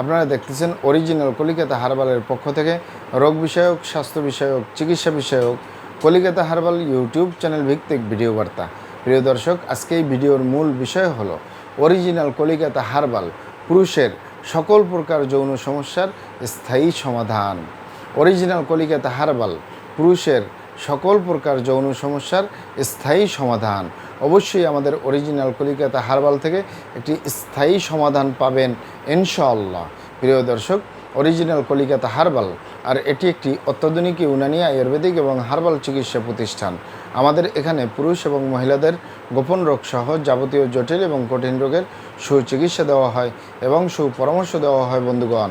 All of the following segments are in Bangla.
আপনারা দেখতেছেন অরিজিনাল কলিকাতা হারবালের পক্ষ থেকে রোগ বিষয়ক, স্বাস্থ্য বিষয়ক, চিকিৎসা বিষয়ক কলিকাতা হারবাল ইউটিউব চ্যানেল ভিত্তিক ভিডিও বার্তা। প্রিয় দর্শক, আজকে এই ভিডিওর মূল বিষয় হলো অরিজিনাল কলিকাতা হারবাল, পুরুষের সকল প্রকার যৌন সমস্যার স্থায়ী সমাধান। অরিজিনাল কলিকাতা হারবাল, পুরুষের সকল প্রকার যৌন সমস্যার স্থায়ী সমাধান। অবশ্যই আমাদের অরিজিনাল কলিকাতা হারবাল থেকে একটি স্থায়ী সমাধান পাবেন, ইনশাআল্লাহ। প্রিয় দর্শক অরিজিনাল কলিকাতা হারবাল, আর এটি একটি অত্যাধুনিক ইউনানি আয়ুর্বেদিক এবং হারবাল চিকিৎসা প্রতিষ্ঠান। আমাদের এখানে পুরুষ এবং মহিলাদের গোপন রোগ সহ যাবতীয় জটিল এবং কঠিন রোগের সুচিকিৎসা দেওয়া হয় এবং সুপরামর্শ দেওয়া হয় বন্ধুগণ।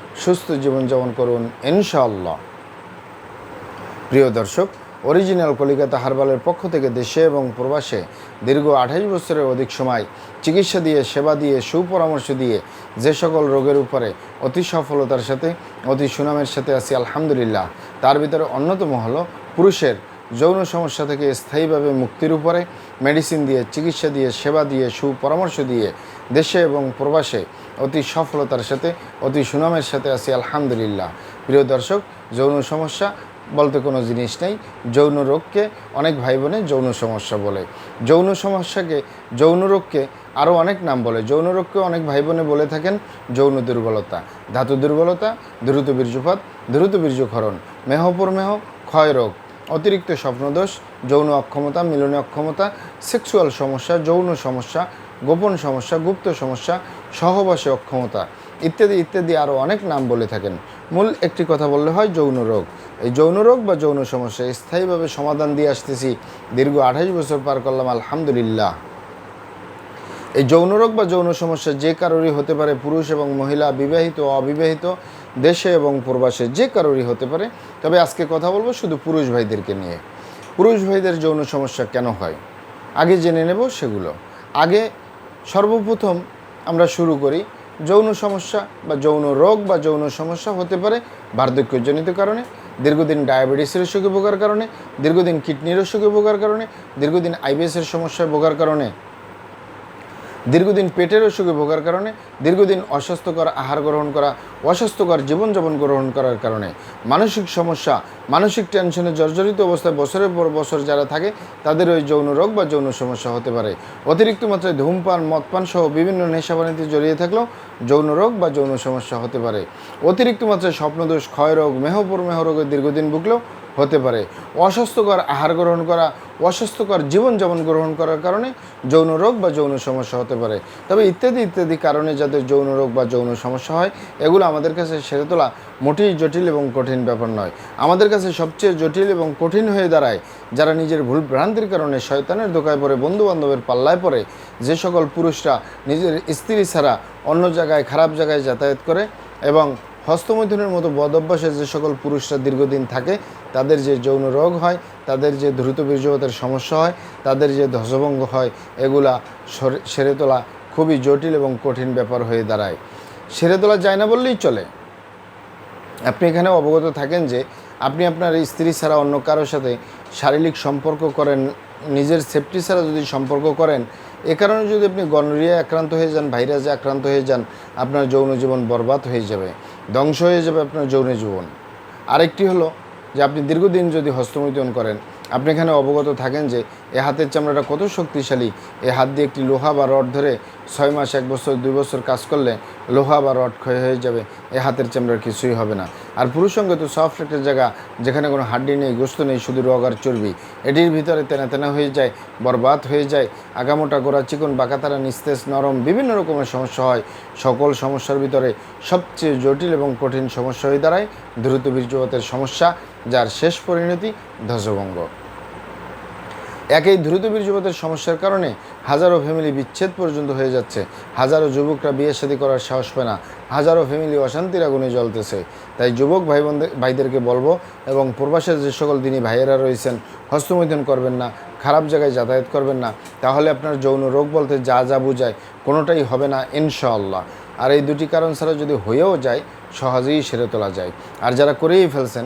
সুস্থ জীবনযাপন করুন, ইনশাআল্লাহ। প্রিয় দর্শক, অরিজিনাল কলিকাতা হারবালের পক্ষ থেকে দেশে এবং প্রবাসে দীর্ঘ আঠাইশ বছরের অধিক সময় চিকিৎসা দিয়ে, সেবা দিয়ে, সুপরামর্শ দিয়ে যে সকল রোগের উপরে অতি সফলতার সাথে, অতি সুনামের সাথে আছি, আলহামদুলিল্লাহ। তার ভিতরে অন্যতম হলো পুরুষের যৌন সমস্যা থেকে স্থায়ীভাবে মুক্তির উপরে মেডিসিন দিয়ে, চিকিৎসা দিয়ে, সেবা দিয়ে, সুপরামর্শ দিয়ে দেশে এবং প্রবাসে অতি সফলতার সাথে, অতি সুনামের সাথে আছি, আলহামদুলিল্লাহ। প্রিয় দর্শক, যৌন সমস্যা বলতে কোনো জিনিস নেই। যৌন রোগকে অনেক ভাই বোনে যৌন সমস্যা বলে। যৌন সমস্যাকে, যৌন রোগকে আরও অনেক নাম বলে। যৌন রোগকে অনেক ভাই বোনে বলে থাকেন যৌন দুর্বলতা। ধাতু দুর্বলতা, দ্রুত বীর্যপাত, দ্রুত বীর্যক্ষরণ মেহপরমেহ ক্ষয় রোগ। অতিরিক্ত স্বপ্নদোষ, যৌন অক্ষমতা, মিলনে অক্ষমতা সেক্সুয়াল সমস্যা, যৌন সমস্যা, গোপন সমস্যা, গুপ্ত সমস্যা, সহবাসে অক্ষমতা ইত্যাদি ইত্যাদি আরও অনেক নাম বলে থাকেন। মূল একটি কথা বললে হয় যৌন রোগ। এই যৌন রোগ বা যৌন সমস্যা স্থায়ীভাবে সমাধান দিয়ে আসতেছি। দীর্ঘ আঠাইশ বছর পার করলাম, আলহামদুলিল্লাহ। এই যৌন রোগ বা যৌন সমস্যা যে কারোরই হতে পারে, পুরুষ এবং মহিলা, বিবাহিত অবিবাহিত দেশে এবং প্রবাসে যে কারোরই হতে পারে, তবে আজকে কথা বলব শুধু পুরুষ ভাইদেরকে নিয়ে। পুরুষ ভাইদের যৌন সমস্যা কেন হয়? আগে জেনে নেব সেগুলো। আগে সর্বপ্রথম আমরা শুরু করি, যৌন সমস্যা বা যৌন রোগ বা যৌন সমস্যা হতে পারে বার্ধক্যজনিত কারণে, দীর্ঘদিন ডায়াবেটিসের অসুখে ভোগার কারণে, দীর্ঘদিন কিডনির অসুখে ভোগার কারণে, দীর্ঘদিন আইবিএসের সমস্যায় ভোগার কারণে। দীর্ঘদিন পেটের অসুখে ভোগার কারণে, দীর্ঘদিন অস্বাস্থ্যকর আহার গ্রহণ করা, অস্বাস্থ্যকর জীবনযাপন গ্রহণ করার কারণে মানসিক সমস্যা, মানসিক টেনশনে জর্জরিত অবস্থায় বছরের পর বছর যারা থাকে, তাদের ওই যৌন রোগ বা যৌন সমস্যা হতে পারে। অতিরিক্ত মাত্রায় ধূমপান, মদপান সহ বিভিন্ন নেশাবানিতে জড়িয়ে থাকলেও যৌন রোগ বা যৌন সমস্যা হতে পারে। অতিরিক্ত মাত্রায় স্বপ্নদোষ ক্ষয় রোগ মেহপর মেহ রোগের দীর্ঘদিন ভুগলেও হতে পারে। অস্বাস্থ্যকর আহার গ্রহণ করা, অস্বাস্থ্যকর জীবনযাপন গ্রহণ করার কারণে যৌন রোগ বা যৌন সমস্যা হতে পারে। তবে ইত্যাদি ইত্যাদি কারণে যাদের যৌন রোগ বা যৌন সমস্যা হয়, এগুলো আমাদের কাছে সেরে তোলা মোটেই জটিল এবং কঠিন ব্যাপার নয়। আমাদের কাছে সবচেয়ে জটিল এবং কঠিন হয়ে দাঁড়ায় যারা নিজের ভুল ভ্রান্তির কারণে শয়তানের দোকায় পড়ে বন্ধু বান্ধবের পাল্লায় পড়ে, যে সকল পুরুষরা নিজের স্ত্রী ছাড়া অন্য জায়গায়, খারাপ জায়গায় যাতায়াত করে এবং হস্তমৈথুনের মতো বদ অভ্যাসে যে সকল পুরুষরা দীর্ঘদিন থাকে, তাদের যে যৌন রোগ হয়, তাদের যে দ্রুত বীর্যপাতের সমস্যা হয়, তাদের যে ধ্বজভঙ্গ হয়, এগুলা সেরে তোলা খুবই জটিল এবং কঠিন ব্যাপার হয়ে দাঁড়ায়। সেরে তোলা যায় না বললেই চলে। আপনি এখানে অবগত থাকেন যে, আপনি আপনার স্ত্রী ছাড়া অন্য কারোর সাথে শারীরিক সম্পর্ক করেন, নিজের সেফটি ছাড়া যদি সম্পর্ক করেন, এ কারণে যদি আপনি গনরিয়া আক্রান্ত হয়ে যান ভাইরাসে আক্রান্ত হয়ে যান, আপনার যৌন জীবন বরবাদ হয়ে যাবে। ধ্বংস হয়ে যাবে আপনার যৌন জীবন। আরেকটি হলো যে আপনি দীর্ঘদিন যদি হস্তমৈথন করেন আপনি এখানে অবগত থাকেন যে এ হাতের চামড়াটা কত শক্তিশালী। এ হাত দিয়ে একটি লোহা বা রড ধরে ছয় মাস, এক বছর, দুই বছর কাজ করলে লোহা বা রড ক্ষয় হয়ে যাবে। এ হাতের চামড়ার কিছুই হবে না। আর পুরুষ সঙ্গে তো সফট একটা জায়গা যেখানে কোনো হাড্ডি নেই, গোস্ত নেই, শুধু রগ আর চর্বি। এটির ভিতরে তেনা তেনা হয়ে যায়, বরবাদ হয়ে যায়, আগামোটা গোড়া চিকন বাঁকাতারা নিস্তেজ, নরম, বিভিন্ন রকমের সমস্যা হয়। সকল সমস্যার ভিতরে সবচেয়ে জটিল এবং কঠিন সমস্যা হয়ে দাঁড়ায়। দ্রুত বীর্যপাতের সমস্যা যার শেষ পরিণতি ধ্বজভঙ্গ। একই দ্রুত বীর্যপাতের সমস্যার কারণে হাজারো ফ্যামিলি বিচ্ছেদ পর্যন্ত হয়ে যাচ্ছে। হাজারো যুবকরা বিয়ে শাদী করার সাহস পায় না। হাজারো ফ্যামিলি অশান্তির আগুনে জ্বলতেছে। তাই যুবক ভাই ভাইদেরকে বলব এবং প্রবাসের যে সকল দিনী ভাইয়েরা রয়েছেন, হস্তমৈথুন করবেন না, খারাপ জায়গায় যাতায়াত করবেন না। তাহলে আপনার যৌন রোগ বলতে যা যা বোঝায় কোনোটাই হবে না ইনশাআল্লাহ। আর এই দুটি কারণ ছাড়া যদি হয়েও যায়, সহজেই সেরে তোলা যায়। আর যারা করেই ফেলছেন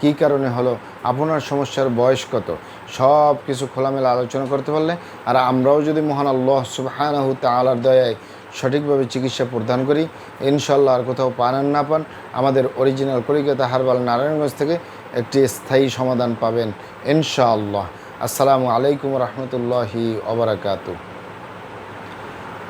কী কারণে হলো? আপনার সমস্যার বয়স কত? সব কিছু খোলামেলা আলোচনা করতে পারলে, আর আমরাও যদি মহান আল্লাহ সুবাহানাহু তালার দয়ায় সঠিকভাবে চিকিৎসা প্রদান করি ইনশাল্লাহ আর কোথাও পান আর না পান, আমাদের অরিজিনাল কলিকাতা হারবাল নারায়ণগঞ্জ থেকে একটি স্থায়ী সমাধান পাবেন, ইনশাআল্লাহ। আসসালামু আলাইকুম রহমতুল্লাহি অবরাকাতু